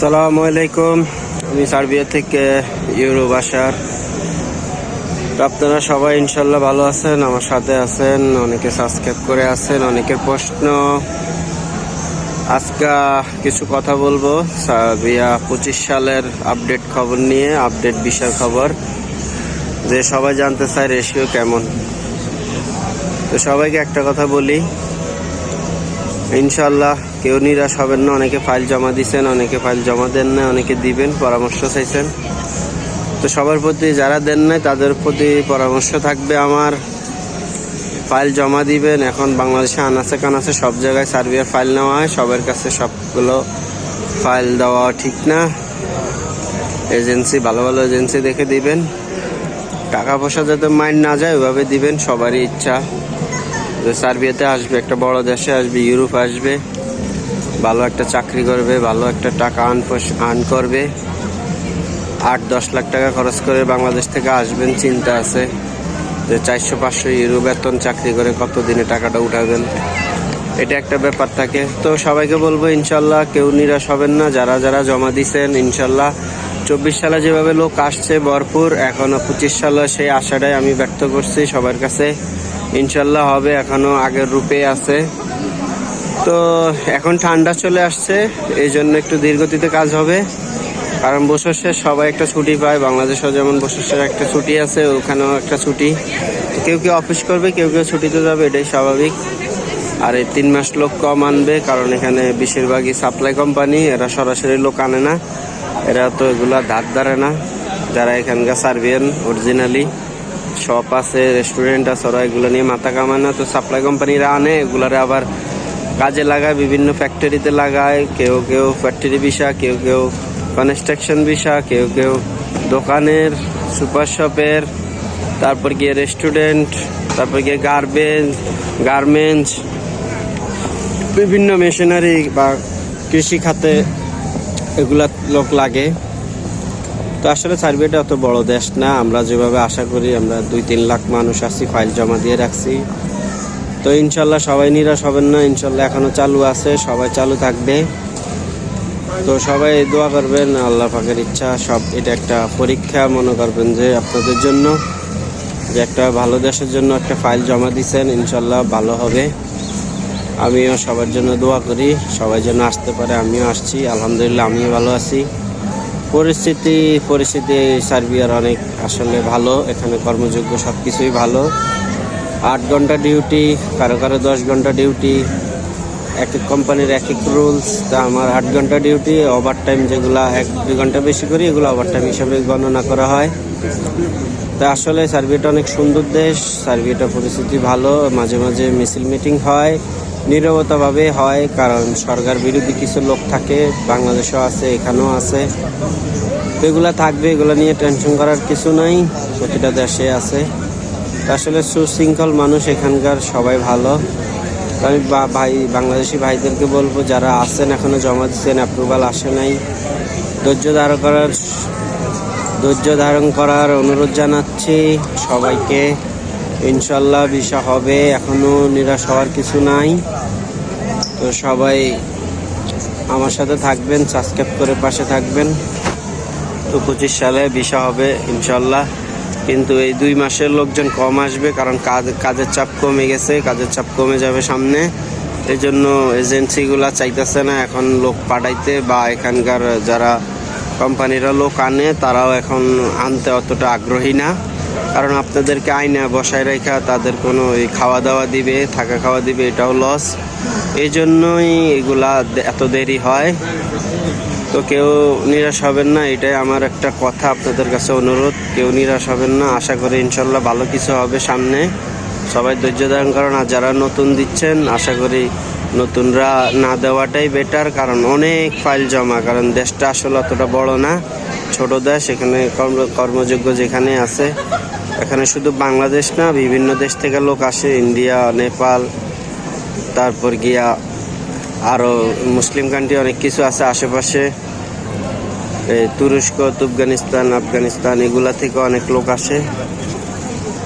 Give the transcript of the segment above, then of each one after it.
আসসালামু আলাইকুম। আমি সার্বিয়া থেকে ইউরোপ আসার তো আপনারা সবাই ইনশাল্লাহ ভালো আছেন, আমার সাথে আছেন, অনেকে সাবস্ক্রাইব করে আছেন, অনেকের প্রশ্ন। আজকে কিছু কথা বলব, সার্বিয়া পঁচিশ সালের আপডেট খবর নিয়ে আপডেট বিষয় খবর। যে সবাই জানতে চায় রেশিও কেমন। তো সবাইকে একটা কথা বলি ইনশাল্লাহ কেউ নিরাশ হবেন না। অনেকে ফাইল জমা দিছেন, অনেকে ফাইল জমা দেন না অনেকে দিবেন, পরামর্শ চাইছেন। তো সবার প্রতি যারা দেন নাই, তাদের প্রতি পরামর্শ থাকবে আমার। ফাইল জমা দিবেন, এখন বাংলাদেশে আনাচে কানাচে সব জায়গায় সার্ভিয়ার ফাইল নেওয়া হয়, সবার কাছে সবগুলো ফাইল দেওয়া ঠিক না। এজেন্সি, ভালো ভালো এজেন্সি দেখে দিবেন। টাকা পয়সা যাতে মাইন্ড না যায়, ওইভাবে দিবেন, সবারই ইচ্ছা। যে সার্বিয়াতে আসবে, একটা বড় দেশে আসবে, ইউরোপ আসবে, ভালো একটা চাকরি করবে, ভালো একটা টাকা আর্ন আর্ন করবে। আট, দশ লাখ টাকা খরচ করে বাংলাদেশ থেকে আসবেন, চিন্তা আছে যে চারশো, পাঁচশো ইউরো বেতন চাকরি করে কত দিনে টাকাটা উঠাবেন। এটা একটা ব্যাপার থাকে। তো সবাইকে বলব, ইনশাল্লাহ কেউ নিরাশ হবেন না। যারা যারা জমা দিছেন, ইনশাল্লাহ চব্বিশ সালে যেভাবে লোক আসছে ভরপুর, এখনও পঁচিশ সালে সেই আশাটাই আমি ব্যক্ত করছি সবার কাছে। ইনশাল্লাহ হবে, এখনও আগের রূপে আছে। তো এখন ঠান্ডা চলে আসছে এই জন্য একটু ধীরগতিতে কাজ হবে। কারণ বছর শেষ সবাই একটা ছুটি পায়, বাংলাদেশেও যেমন বছর শেষ একটা ছুটি আছে, ওখানেও একটা ছুটি। কেউ কেউ অফিস করবে, কেউ কেউ ছুটিতে যাবে, এটাই স্বাভাবিক। আর এই তিন মাস লোক কম আনবে, কারণ এখানে বেশিরভাগই সাপ্লাই কোম্পানি এরা সরাসরি লোক আনে না। এরা তো এগুলা ধার ধারে না। যারা এখানকার সার্বিয়ান অরিজিনালি শপ আছে রেস্টুরেন্ট আছে, ওরা এগুলো নিয়ে মাথা কামায় না। তো সাপ্লাই কোম্পানিরা আনে, এগুলারে আবার কাজে লাগায়, বিভিন্ন ফ্যাক্টরিতে লাগায়। কেউ কেউ ফ্যাক্টরি বিষা কেউ কেউ কনস্ট্রাকশন বিষা কেউ কেউ দোকানের সুপার শপের তারপর গিয়ে রেস্টুরেন্ট তারপর গিয়ে গার্বেন্স গার্মেন্টস বিভিন্ন মেশিনারি বা কৃষি খাতে এগুলা লোক লাগে। তো আসলে সার্বিয়াটা অত বড় দেশ না। আমরা যেভাবে আশা করি, আমরা দুই তিন লাখ মানুষ আসছি ফাইল জমা দিয়ে রাখছি। তো ইনশাল্লাহ সবাই নিরাশ হবেন না। ইনশাল্লাহ এখনও চালু আছে, সবাই চালু থাকবে। তো সবাই দোয়া করবেন, আল্লাহ পাকের ইচ্ছা, সব এটা একটা পরীক্ষা, মনে করবেন যে আপনাদের জন্য, যে একটা ভালো দেশের জন্য একটা ফাইল জমা দিচ্ছেন ইনশাল্লাহ ভালো হবে। আমিও সবার জন্য দোয়া করি, সবাই যেন আসতে পারে, আমিও আসছি, আলহামদুলিল্লাহ আমিও ভালো আছি। পরিস্থিতি পরিস্থিতি সার্বিয়ার অনেক আসলে ভালো, এখানে কর্মযোগ্য সব কিছুই ভালো। আট ঘণ্টা ডিউটি, কারও কারও দশ ঘণ্টা ডিউটি, এক এক কোম্পানির এক এক রুলস তা আমার আট ঘণ্টা ডিউটি ওভার টাইম যেগুলো এক দুই ঘণ্টা বেশি করি, এগুলো ওভার টাইম হিসাবে গণনা করা হয়। তা আসলে সার্বিয়াটা অনেক সুন্দর দেশ, সার্বিয়াটা পরিস্থিতি ভালো, মাঝে মাঝে মিছিল মিটিং হয়। নিরবতাভাবে হয়, কারণ সরকার বিরোধী কিছু লোক থাকে, বাংলাদেশেও আছে, এখানেও আছে। তো এগুলা থাকবে, এগুলো নিয়ে টেনশন করার কিছু নাই, প্রতিটা দেশে আছে। আসলে সুশৃঙ্খল মানুষ এখানকার সবাই ভালো। আমি ভাই, বাংলাদেশি ভাইদেরকে বলব, যারা আছেন, এখনও জমা দিচ্ছেন অ্যাপ্রুভাল আসে নাই। ধৈর্য ধারণ করার, ধৈর্য ধারণ করার অনুরোধ জানাচ্ছি সবাইকে। ইনশাল্লাহ ভিসা হবে, এখনও নিরাশ হওয়ার কিছু নাই। তো সবাই আমার সাথে থাকবেন সাবস্ক্রাইব করে পাশে থাকবেন। তো পঁচিশ সালে ভিসা হবে ইনশাল্লাহ। কিন্তু এই দুই মাসের লোকজন কম আসবে কারণ কাজ, কাজের চাপ কমে গেছে, কাজের চাপ কমে যাবে সামনে। এই জন্য এজেন্সিগুলা চাইতেছে না এখন লোক পাঠাইতে বা এখানকার যারা কোম্পানিরা লোক আনে, তারাও এখন আনতে অতটা আগ্রহী না। কারণ আপনাদেরকে আয়না বসায় রেখা তাদের কোনো এই খাওয়া দাওয়া দিবে, থাকা খাওয়া দিবে, এটাও লস এই জন্যই এগুলা এত দেরি হয়। তো কেউ নিরাশ হবেন না, এটাই আমার একটা কথা আপনাদের কাছে অনুরোধ। কেউ নিরাশ হবেন না, আশা করি ইনশাল্লাহ ভালো কিছু হবে সামনে। সবাই ধৈর্য ধারণ করেন, আর যারা নতুন দিচ্ছেন, আশা করি নতুনরা না দেওয়াটাই বেটার কারণ অনেক ফাইল জমা, কারণ দেশটা আসলে অতটা বড় না। ছোট দেশ, এখানে কর্ম, কর্মযোগ্য যেখানে আছে, এখানে শুধু বাংলাদেশ না, বিভিন্ন দেশ থেকে লোক আসে, ইন্ডিয়া, নেপাল, তারপর গিয়া আরও মুসলিম কান্ট্রি অনেক কিছু আছে আশেপাশে। এই তুরস্ক তুফগানিস্তান আফগানিস্তান, এগুলা থেকে অনেক লোক আসে।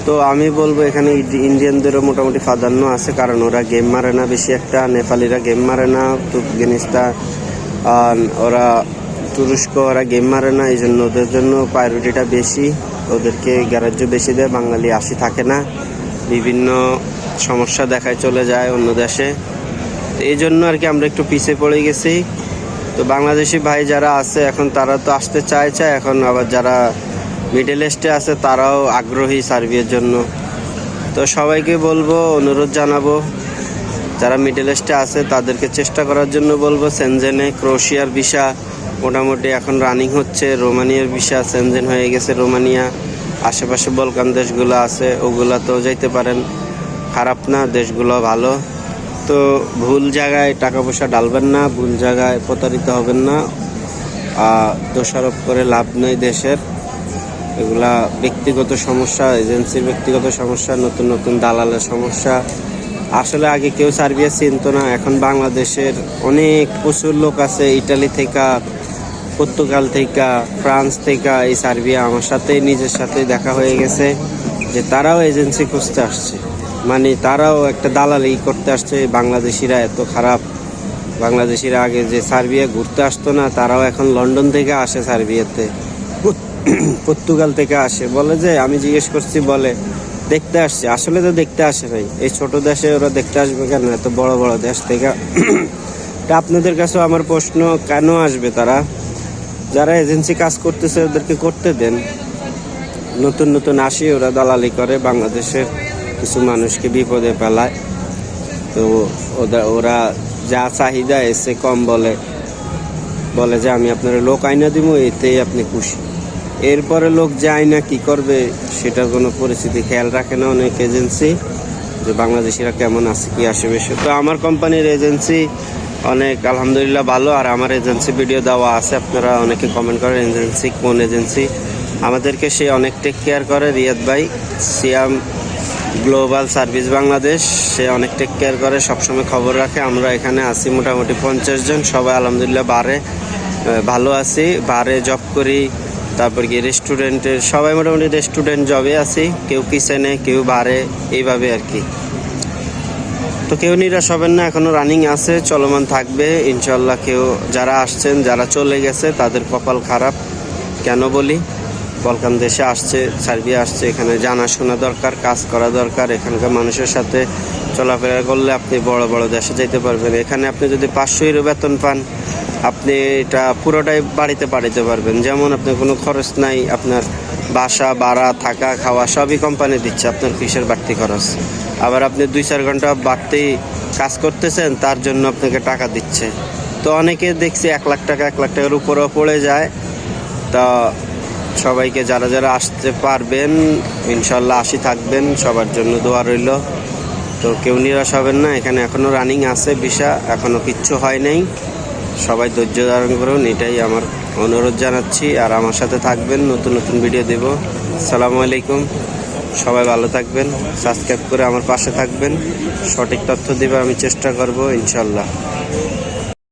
তো আমি বলব, এখানে ইন্ডিয়ানদেরও মোটামুটি প্রাধান্য আছে, কারণ ওরা গেম মারে না বেশি একটা, নেপালিরা গেম মারে না তুফগানিস্তান আর ওরা তুরস্ক ওরা গেম মারে না এই জন্য ওদের জন্য প্রায়োরিটিটা বেশি। ওদেরকে গ্যারাজ্য বেশি দেয়, বাঙালি আসি থাকে না। বিভিন্ন সমস্যা দেখায় চলে যায় অন্য দেশে। এই জন্য আর কি আমরা একটু পিছিয়ে পড়ে গেছি। তো বাংলাদেশি ভাই যারা আছে, এখন তারা তো আসতে চায় চায় এখন আবার যারা মিডল ইস্টে আছে, তারাও আগ্রহী সার্বিয়ার জন্য। তো সবাইকে বলব, অনুরোধ জানাব, যারা মিডল ইস্টে আছে, তাদেরকে চেষ্টা করার জন্য বলব সেনজেনে ক্রোশিয়ার ভিসা মোটামুটি এখন রানিং হচ্ছে। রোমানিয়ার ভিসা সেনজেন হয়ে গেছে রোমানিয়া। আশেপাশে বলকান দেশগুলো আছে, ওগুলাতেও যাইতে পারেন। খারাপ না, দেশগুলো ভালো। তো ভুল জায়গায় টাকা পয়সা ডালবেন না, ভুল জায়গায় প্রতারিত হবেন না। দোষারোপ করে লাভ নেই দেশের। এগুলা ব্যক্তিগত সমস্যা, এজেন্সির ব্যক্তিগত সমস্যা, নতুন নতুন দালালের সমস্যা। আসলে আগে কেউ সার্বিয়া চিনত না, এখন বাংলাদেশের অনেক প্রচুর লোক আছে, ইটালি থেকে পর্তুগাল থেকে, ফ্রান্স থেকে এই সার্বিয়া আমার সাথে, নিজের সাথে দেখা হয়ে গেছে যে তারাও এজেন্সি খুঁজতে আসছে। মানে তারাও একটা দালালি করতে আসছে, বাংলাদেশিরা এত খারাপ। বাংলাদেশিরা আগে যে সার্বিয়া ঘুরতে আসতো না, তারাও এখন লন্ডন থেকে আসে সার্বিয়াতে। পর্তুগাল থেকে আসে। বলে যে, আমি জিজ্ঞেস করছি, বলে, দেখতে আসছে? আসলে তো দেখতে আসে ভাই। এই ছোট দেশে ওরা দেখতে আসবে কেন? এত বড় বড় দেশ থেকে। তা আপনাদের কাছেও আমার প্রশ্ন, কেন আসবে তারা? যারা এজেন্সি কাজ করতেছে, ওদেরকে করতে দেন। নতুন নতুন আসি, ওরা দালালি করে, বাংলাদেশের কিছু মানুষকে বিপদে ফেলায়। তো ওদের ওরা যা চাহিদা এসে কম বলে বলে যে, আমি আপনার লোক আইনা দিব এতেই আপনি খুশি। এরপরে লোক যায় না কি করবে, সেটার কোনো পরিস্থিতি খেয়াল রাখে না অনেক এজেন্সি, যে বাংলাদেশিরা কেমন আছে, কি সে তো আমার কোম্পানির এজেন্সি অনেক, আলহামদুলিল্লাহ ভালো। আর আমার এজেন্সি ভিডিও দেওয়া আছে, আপনারা অনেকে কমেন্ট করেন, এজেন্সি কোন এজেন্সি? আমাদেরকে সে অনেক টেক কেয়ার করে, রিয়াদ ভাই। সিয়াম গ্লোবাল সার্ভিস বাংলাদেশ, সে অনেক টেক কেয়ার করে, সবসময় খবর রাখে। আমরা এখানে আছি মোটামুটি পঞ্চাশ জন, সবাই আলহামদুলিল্লাহ বারে ভালো আছি। বারে জব করি, তারপর কি রেস্টুরেন্টের সবাই মোটামুটি রেস্টুরেন্ট জবে আছি। কেউ কিচেনে কেউ বারে, এইভাবে আর কি। তো কেউ নিরাশ হবেন না, এখনও রানিং আছে, চলমান থাকবে। ইনশাল্লাহ কেউ যারা আসছেন, যারা চলে গেছে, তাদের কপাল খারাপ। কেন বলি? বলকান দেশে আসছে, সার্বিয়া আসছে, এখানে জানাশোনা দরকার, কাজ করা দরকার। এখানকার মানুষের সাথে চলাফেরা করলে আপনি বড় বড় দেশে যেতে পারবেন। এখানে আপনি যদি পাঁচশো ইউরো বেতন পান, আপনি এটা পুরোটাই বাড়িতে পাঠাতে পারবেন। যেমন আপনার কোনো খরচ নাই, আপনার বাসা, ভাড়া, থাকা, খাওয়া সবই কোম্পানি দিচ্ছে, আপনার কিসের বাড়তি খরচ? আবার আপনি দুই চার ঘণ্টা বাড়তি কাজ করতেছেন, তার জন্য আপনাকে টাকা দিচ্ছে। তো অনেকে দেখছি এক লাখ টাকা, এক লাখ টাকার উপরেও পড়ে যায়। তা সবাইকে যারা যারা আসতে পারবেন, ইনশাল্লাহ আসি থাকবেন, সবার জন্য দোয়া রইল। তো কেউ নিরাশ হবেন না, এখানে এখনও রানিং আছে ভিসা এখনও কিচ্ছু হয় নাই। সবাই ধৈর্য ধারণ করুন, এটাই আমার অনুরোধ জানাচ্ছি। আর আমার সাথে থাকবেন, নতুন নতুন ভিডিও দেব। সালামু আলাইকুম। সবাই ভালো থাকবেন, সাবস্ক্রাইব করে আমার পাশে থাকবেন। সঠিক তথ্য দেবে আমি চেষ্টা করব, ইনশাল্লাহ।